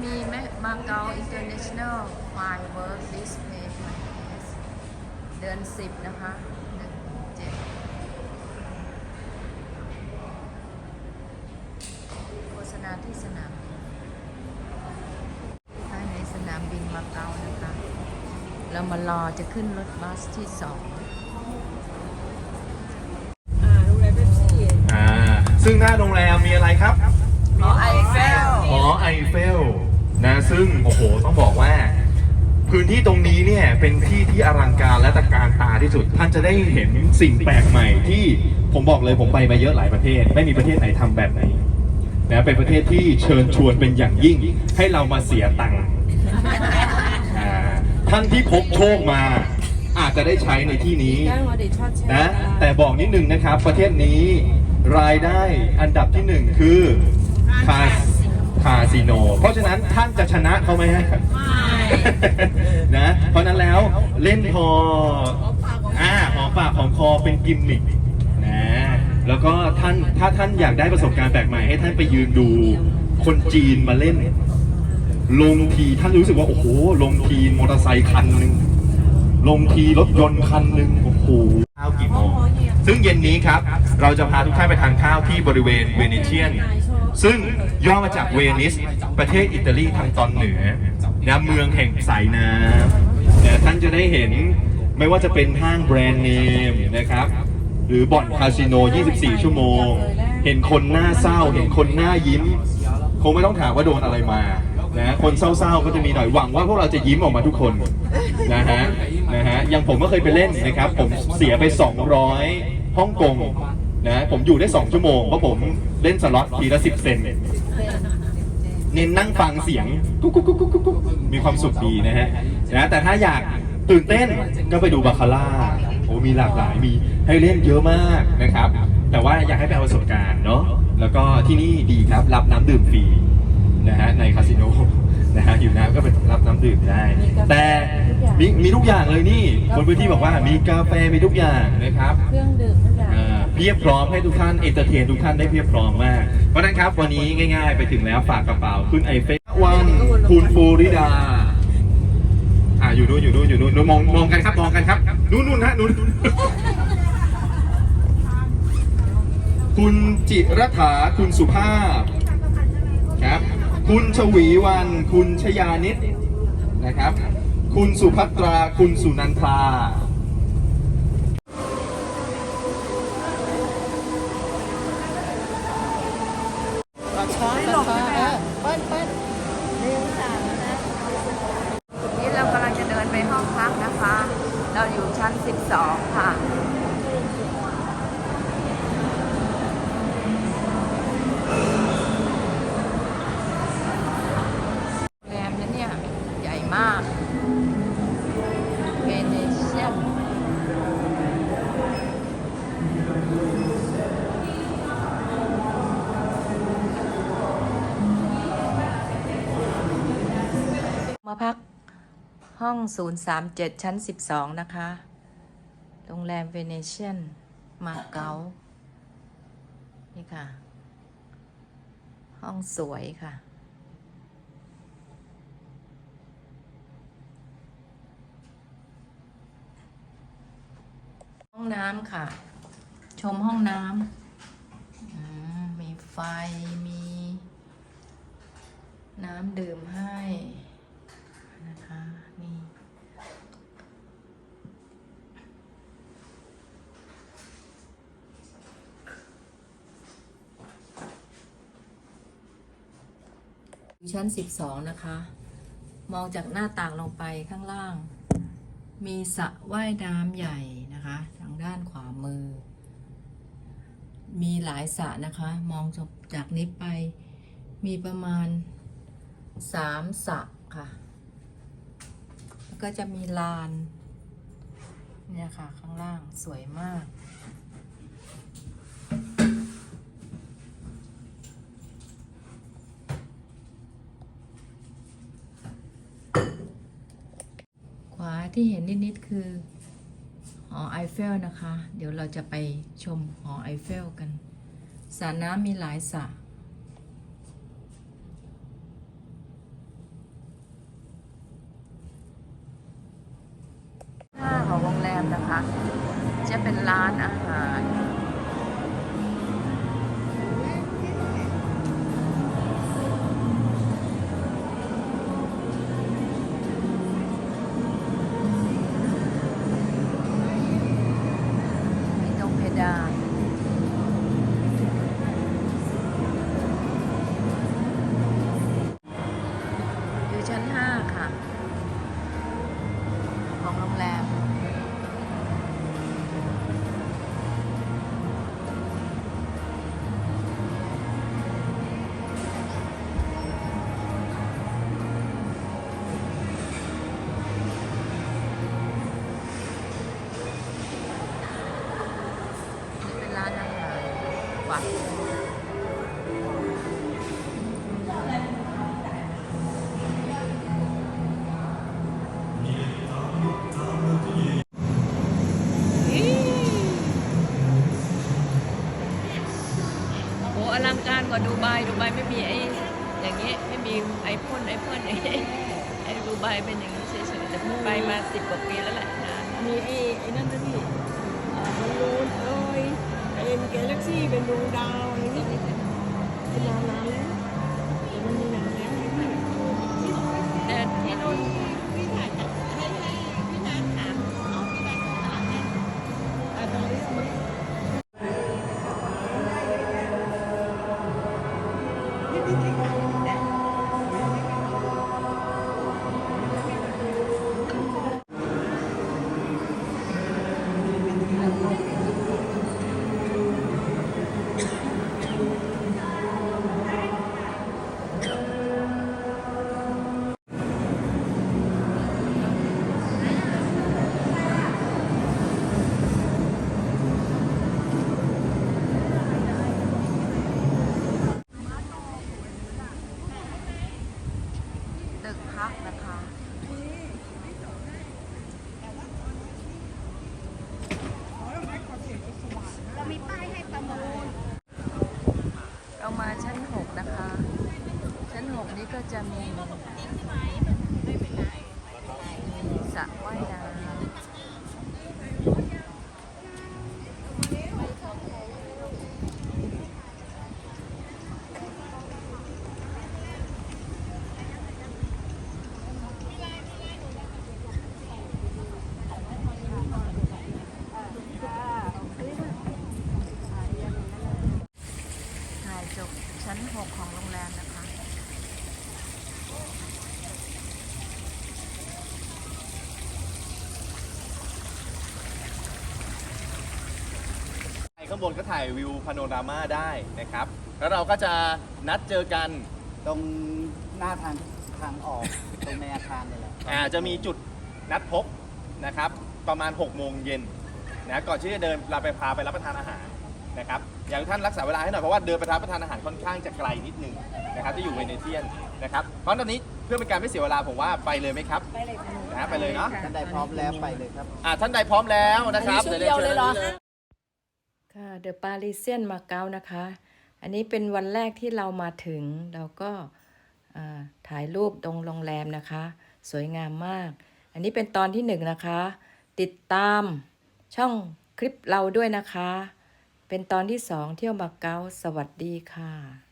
เก๊า International Firework Display Place เดือนสิบนะคะหนึ่งเจ็ดโฆษณาที่สนามบินภายในสนามบินมาเก๊านะคะ เรามารอจะขึ้นรถบัสที่สองอ่าโรงแรมเบปซี่อ่าซึ่งหน้าโรงแรมมีอะไรครับ หอไอเฟล หอไอเฟล นะซึ่งโอ้โหต้องบอกว่า พื้นที่ตรงนี้เนี่ยเป็นที่ที่อลังการและตะการตาที่สุด ท่านจะได้เห็นสิ่งแปลกใหม่ที่ผมบอกเลยผมไปมาเยอะหลายประเทศ ไม่มีประเทศไหนทำแบบนี้นะเป็นประเทศที่เชิญชวนเป็นอย่างยิ่ง ให้เรามาเสียตังค์ท่านที่พบโชคมาอาจจะได้ใช้ในที่นี้นะ แต่บอกนิดนึงนะครับ ประเทศนี้รายได้อันดับที่หนึ่งคือคา คาสิโน เพราะฉะนั้นท่านจะชนะเขาไหมฮะนะ เพราะฉะนั้นแล้วเล่นพออ่าหอมปากหอมคอเป็นกิมมิคนะแล้วก็ท่านถ้าท่านอยากได้ประสบการณ์แปลกใหม่ให้ท่านไปยืนดูคนจีนมาเล่น ลงทีท่านรู้สึกว่า โอ้โห ลงทีมอเตอร์ไซค์คันหนึ่งลงทีรถยนต์คันหนึ่งโอ้โหข้าวกี่โมงซึ่งเย็นนี้ครับ เราจะพาทุกท่านไปทานข้าวที่บริเวณเวเนเชียน ซึ่งย่อมาจากเวนิส ประเทศอิตาลีทางตอนเหนือนะเมืองแห่งสายน้ำนะท่านจะได้เห็นไม่ว่าจะเป็นห้างแบรนด์เนมนะครับ หรือบ่อนคาสิโน 24 ชั่วโมง เห็นคนหน้าเศร้า เห็นคนหน้ายิ้ม คงไม่ต้องถามว่าโดนอะไรมานะคนเศร้าๆก็จะมีหน่อยหวังว่าพวกเราจะยิ้มออกมาทุกคนนะฮะนะฮะอย่างผมก็เคยไปเล่นนะครับ ผมเสียไป 200ฮ่องกง นะผมอยู่ได้ 2 ชั่วโมง เพราะผมเล่นสล็อตทีละ10เซนเน้นนั่งฟังเสียงกุ๊กกุ๊กกุ๊กกุ๊กกุ๊กมีความสุขดีนะฮะนะแต่ถ้าอยากตื่นเต้นก็ไปดูบาคาร่าโอ้มีหลากหลายมีให้เล่นเยอะมากนะครับ แต่ว่าอยากให้ไปเอาประสบการณ์เนาะแล้วก็ที่นี่ดีครับรับน้ำดื่มฟรีนะฮะในคาสิโน ดื่มได้ แต่มีมีทุกอย่างเลยนี่ คนพื้นที่บอกว่ามีกาแฟมีทุกอย่างนะครับเครื่องดื่มทุกอย่างอ่าเพียบพร้อมให้ทุกท่านเอนเตอร์เทนทุกท่านได้เพียบพร้อมมาก เพราะฉะนั้นครับวันนี้ง่าย ๆ ไปถึงแล้วฝากกระเป๋าคุณไอเฟวันคุณฟูริดา อ่าอยู่นู่นอยู่นู่นอยู่นู่นนู่นมองมองกันครับมองกันครับนู่นนู่นฮะนู่นคุณจิรถาคุณสุภาพครับ คุณชวีวัน คุณชยานิต นะครับ คุณสุภัตรา คุณสุนันทา มาพักห้อง 037 ชั้น 12 นะคะ โรงแรมเวเนเชียน มาเก๊า นี่ค่ะ ห้องสวยค่ะ ห้องน้ำค่ะ ชมห้องน้ำมีไฟ มี น้ำดื่มให้ นะคะ นี่ อยู่ ชั้น 12 นะคะ มองจากหน้าต่างลงไปข้างล่าง มีสระว่ายน้ำใหญ่นะคะ ทางด้านขวามือ มีหลายสระนะคะ มองจากนี้ไป มีประมาณสามสระค่ะ แล้วก็จะมีลาน เนี่ยค่ะ ข้างล่างสวยมาก ที่เห็นนิดๆคือ หอไอเฟลนะคะ เดี๋ยวเราจะไปชมหอไอเฟลกันสระน้ำมีหลายสระของโรงแรมนะคะ จะเป็นร้านอาหาร นห้า โอ้อลังการกว่าดูไบดูไบไม่มีไอ้อย่างนี้ไม่มีไอพ่นไอพ่นไอ้ไอ้ดูไบเป็นอย่างนี้เฉยๆแต่ไปมาสิบกว่าปีแล้วแหละนานมีไอ้ไอ้นั่นด้วยพี่อ่าบอลลูนเอ้ยเอ็มกาแล็กซี่เป็นดวงดาวอะไรนี่เป็นนานนานแล้ว ตึกพักนะคะเรามีป้ายให้ประมูลเรามาชั้น 6 นะคะ ชั้น 6 นี้ก็จะมีสระว่ายน้ำถ่ายจบชั้น 6 ของโรงแรมนะคะ ข้างบนก็ถ่ายวิวพาโนรามาได้นะครับ แล้วเราก็จะนัดเจอกัน ตรงหน้าทางทางออก ตรงในอาคารนี่แหละอ่าจะมีจุดนัดพบนะครับ ประมาณ 6 โมงเย็นนะก่อนที่จะเดินเราไปพาไปรับประทานอาหารนะครับอยากให้ท่านรักษาเวลาให้หน่อยเพราะว่าเดินไปรับประทานอาหารค่อนข้างจะไกลนิดนึงนะครับที่อยู่เวเนเทียนนะครับเพราะตอนนี้เพื่อเป็นการไม่เสียเวลาผมว่าไปเลยไหมครับไปเลยค่ะนะฮะไปเลยเนาะท่านใดพร้อมแล้วไปเลยครับอ่าท่านใดพร้อมแล้วนะครับ อันนี้ชุดเดียวเลยเหรอ ค่ะเดอะปารีเซียนมาเก๊านะคะ อันนี้เป็นวันแรกที่เรามาถึงเราก็ถ่ายรูปตรงโรงแรมนะคะ สวยงามมาก อันนี้เป็นตอนที่หนึ่งนะคะ ติดตามช่องคลิปเราด้วยนะคะ เป็นตอนที่สองเที่ยวมาเก๊าสวัสดีค่ะ